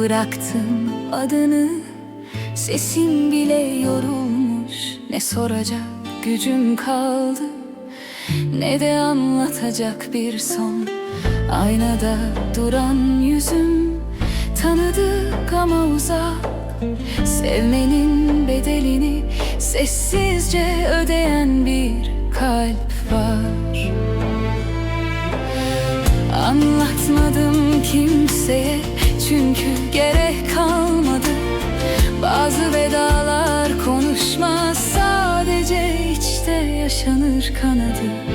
bıraktım adını. Sesim bile yorulmuş. Ne soracak gücüm kaldı Ne de anlatacak bir son. Aynada duran yüzüm Tanıdık ama uzak. Sevmenin bedelini Sessizce ödeyen bir kalp var. Anlatmadım kimseye çünkü gerek kalmadı. Bazı vedalar konuşmaz. Sadece içte yaşanır kanadı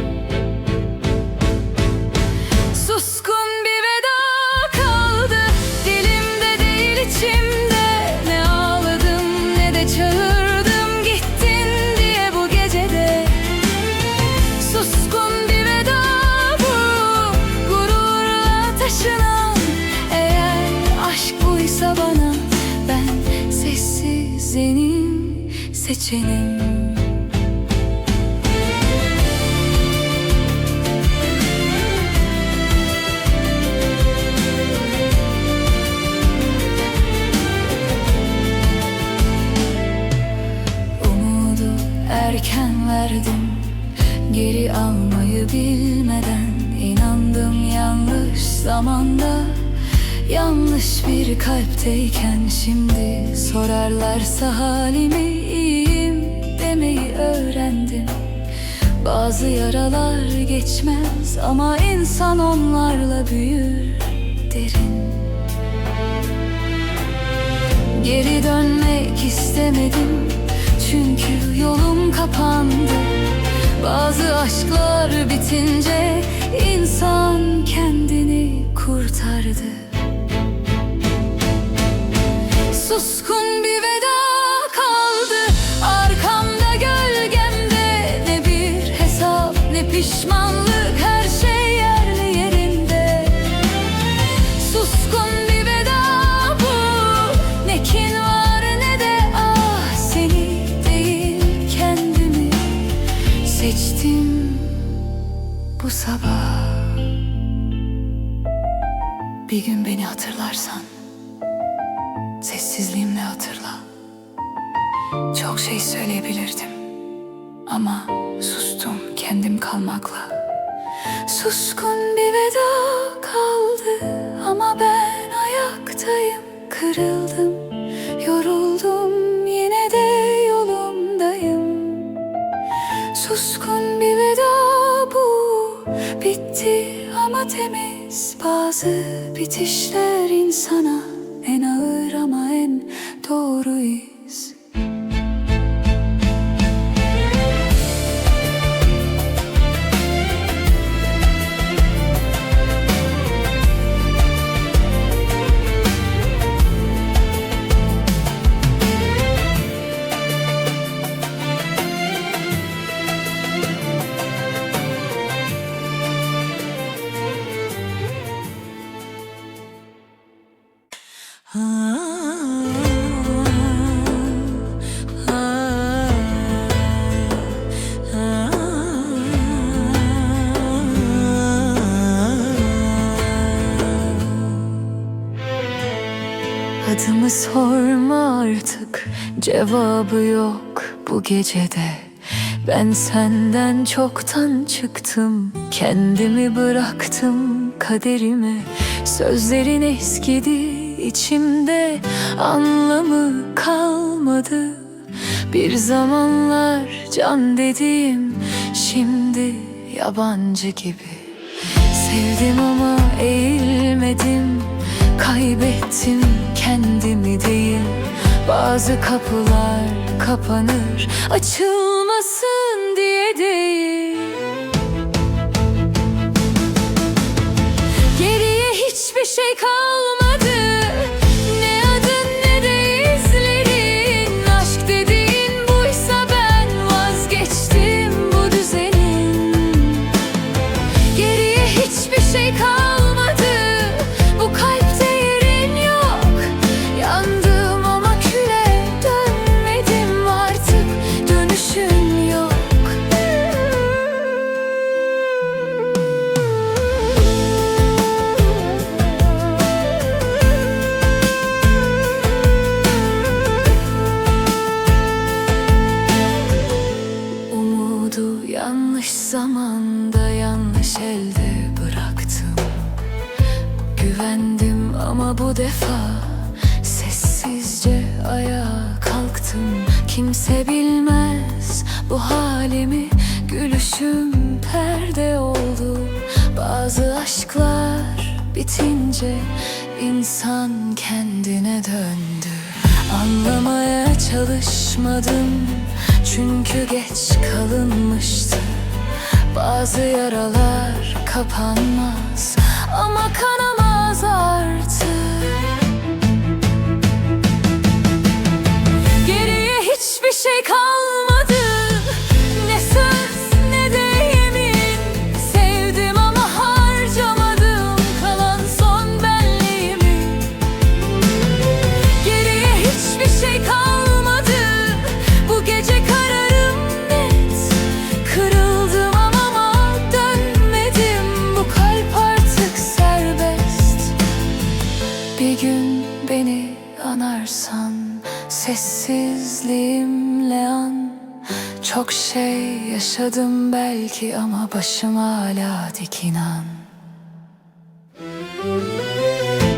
zamanda Yanlış bir kalpteyken şimdi Sorarlarsa halimi iyiyim demeyi öğrendim. Bazı yaralar geçmez ama insan onlarla büyür derin Geri dönmek istemedim çünkü yolum kapandı Bazı aşklar bitince insan kendini kurtardı. Suskun bir veda Ama sustum kendim kalmakla. Suskun bir veda kaldı ama ben ayaktayım Kırıldım, yoruldum yine de yolumdayım. Suskun bir veda bu bitti ama temiz. Bazı bitişler insana Adımı sorma artık cevabı yok bu gecede. Ben senden çoktan çıktım kendimi bıraktım kaderime. Sözlerin eskidi içimde anlamı kalmadı. Bir zamanlar can dediğim şimdi yabancı gibi. Sevdim ama eğilmedim Kaybettim kendimi değil. Bazı kapılar kapanır Açılmasın diye değil. Geriye hiçbir şey kalmadı Yanlış zamanda yanlış elde bıraktım. Güvendim ama bu defa Sessizce ayağa kalktım. Kimse bilmez bu halimi Gülüşüm perde oldu. Bazı aşklar bitince insan kendine döndü. Anlamaya çalışmadım. Çünkü geç kalınmıştı. Bazı yaralar kapanmaz. Ama kanamaz Çok şey yaşadım belki ama başım hala dik inan.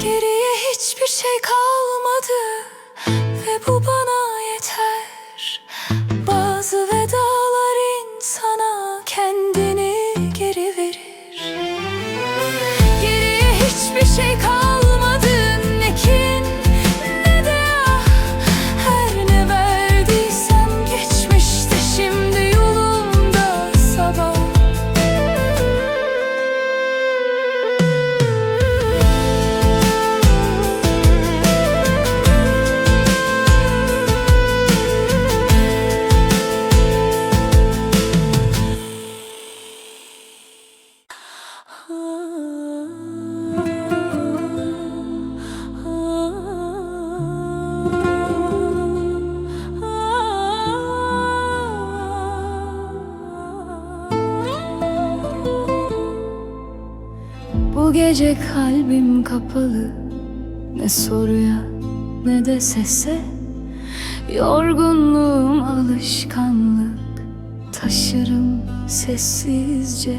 Geriye hiçbir şey kalmadı ve bu bana kapalı. Ne soruya ne de sese. Yorgunluğum alışkanlık. Taşırım sessizce.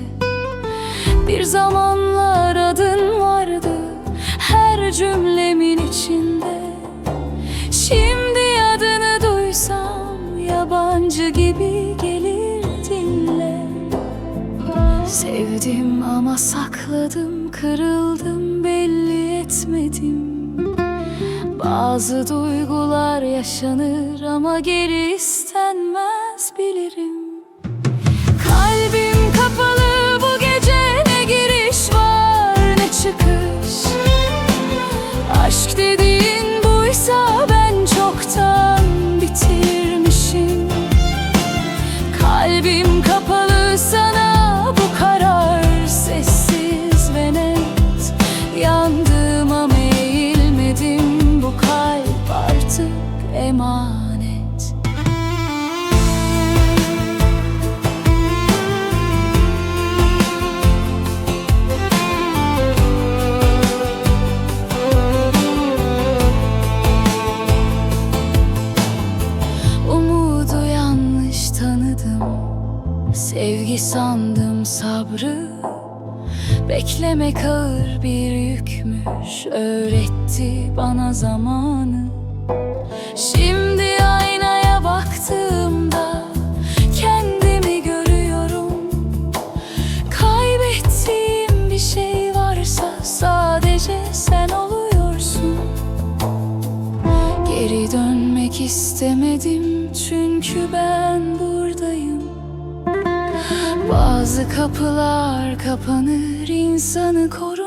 Bir zamanlar adın vardı Her cümlemin içinde. Şimdi adını duysam Yabancı gibi gelir dinle. Sevdim ama sakladım, kırıldım etmedim. Bazı duygular yaşanır ama geri istenmez bilirim Sevgi sandım sabrı. Beklemek ağır bir yükmüş Öğretti bana zamanı. Şimdi aynaya baktığımda Kendimi görüyorum. Kaybettiğim bir şey varsa Sadece sen oluyorsun. Geri dönmek istemedim çünkü ben buradayım Bazı kapılar kapanır insanı korumak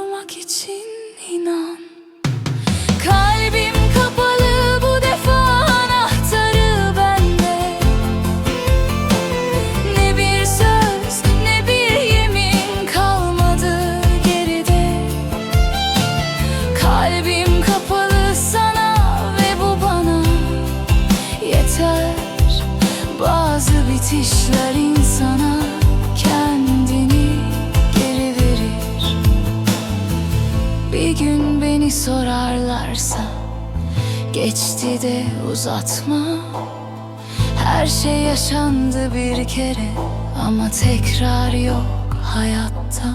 geçti de uzatma. Her şey yaşandı bir kere ama tekrar yok hayatta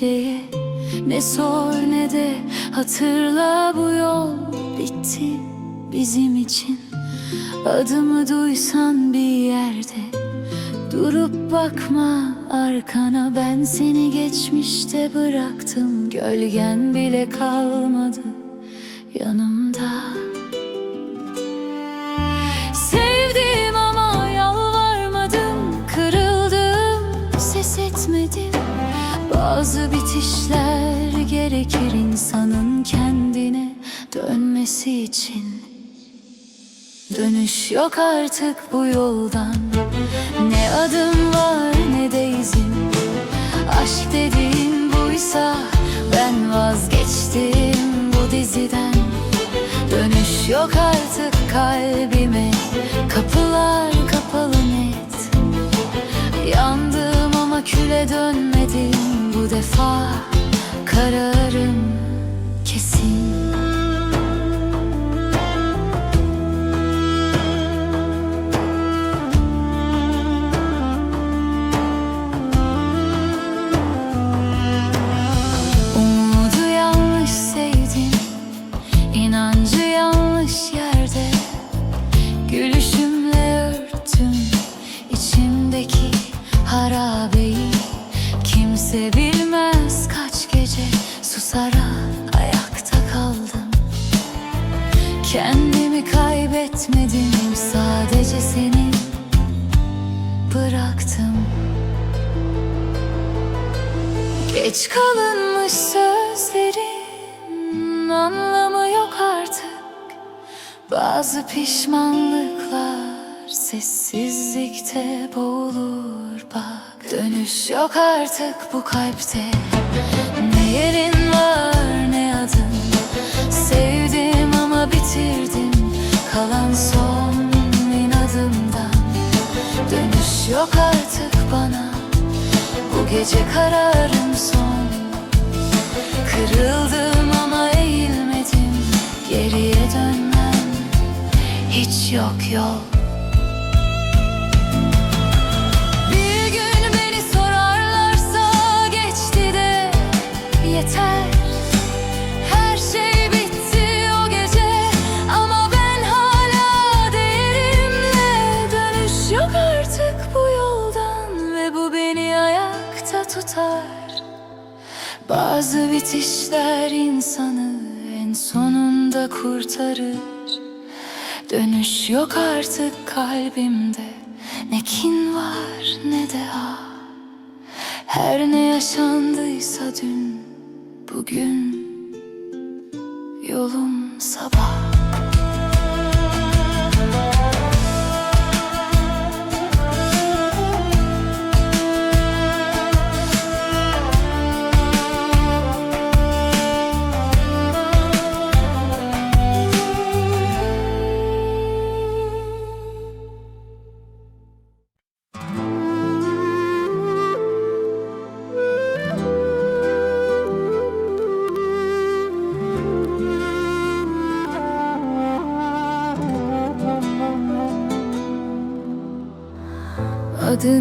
geceye Ne sor ne de hatırla bu yol bitti bizim için. Adımı duysan bir yerde Durup bakma arkana. Ben seni geçmişte bıraktım Gölgen bile kalmadı yanımda Bazı bitişler gerekir insanın kendine dönmesi için. Dönüş yok artık bu yoldan. Ne adım var ne de izin Aşk dediğin buysa ben vazgeçtim bu diziden. Dönüş yok artık kalbime. Kapılar kapalı net. Yandım ama küle dönmedim İnancı yanlış yerde. Gülüşümle örttüm içimdeki harabeyi. Kimse bilmez kaç gece susarak ayakta kaldım. Kendimi kaybetmedim sadece seni bıraktım. Geç kalınmış sözlerin anlamı artık. Bazı pişmanlıklar sessizlikte boğulur bak. Dönüş yok artık bu kalpte. Ne yerin var ne adın? Sevdim ama bitirdim kalan son inadımdan. Dönüş yok artık bana. Bu gece kararım son. Kırıldım Geriye dönmem. Hiç yok yol. Tutar. Bazı bitişler insanı en sonunda kurtarır. Dönüş yok artık kalbimde. Ne kin var ne de ah Her ne yaşandıysa dün Bugün yolum sabah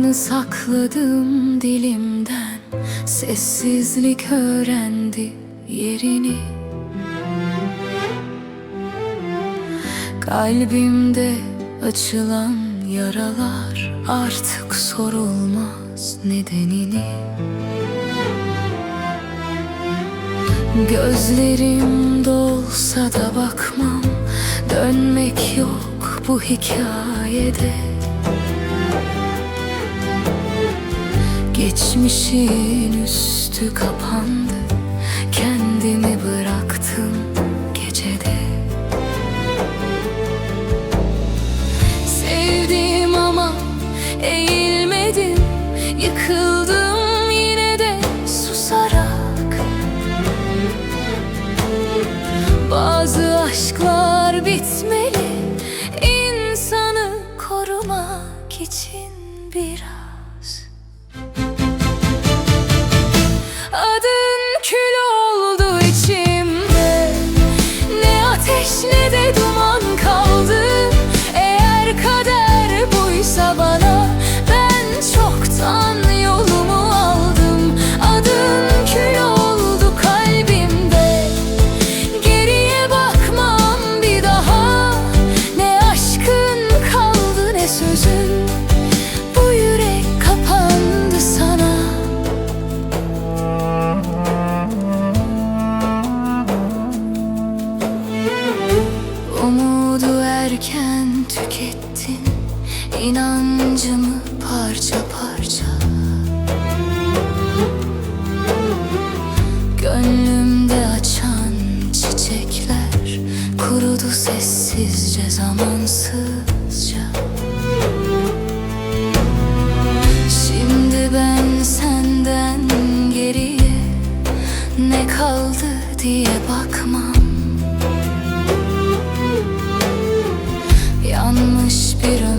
Adını sakladım dilimden Sessizlik öğrendi yerini. Kalbimde açılan yaralar Artık sorulmaz nedenini. Gözlerim dolsa da bakmam Dönmek yok bu hikayede Geçmişin üstü kapandı Kendimi bıraktım gecede. Sevdim ama eğilmedim Yıkıldım. yalnızca. Şimdi ben senden geriye ne kaldı diye bakmam. Yanmış bir ömür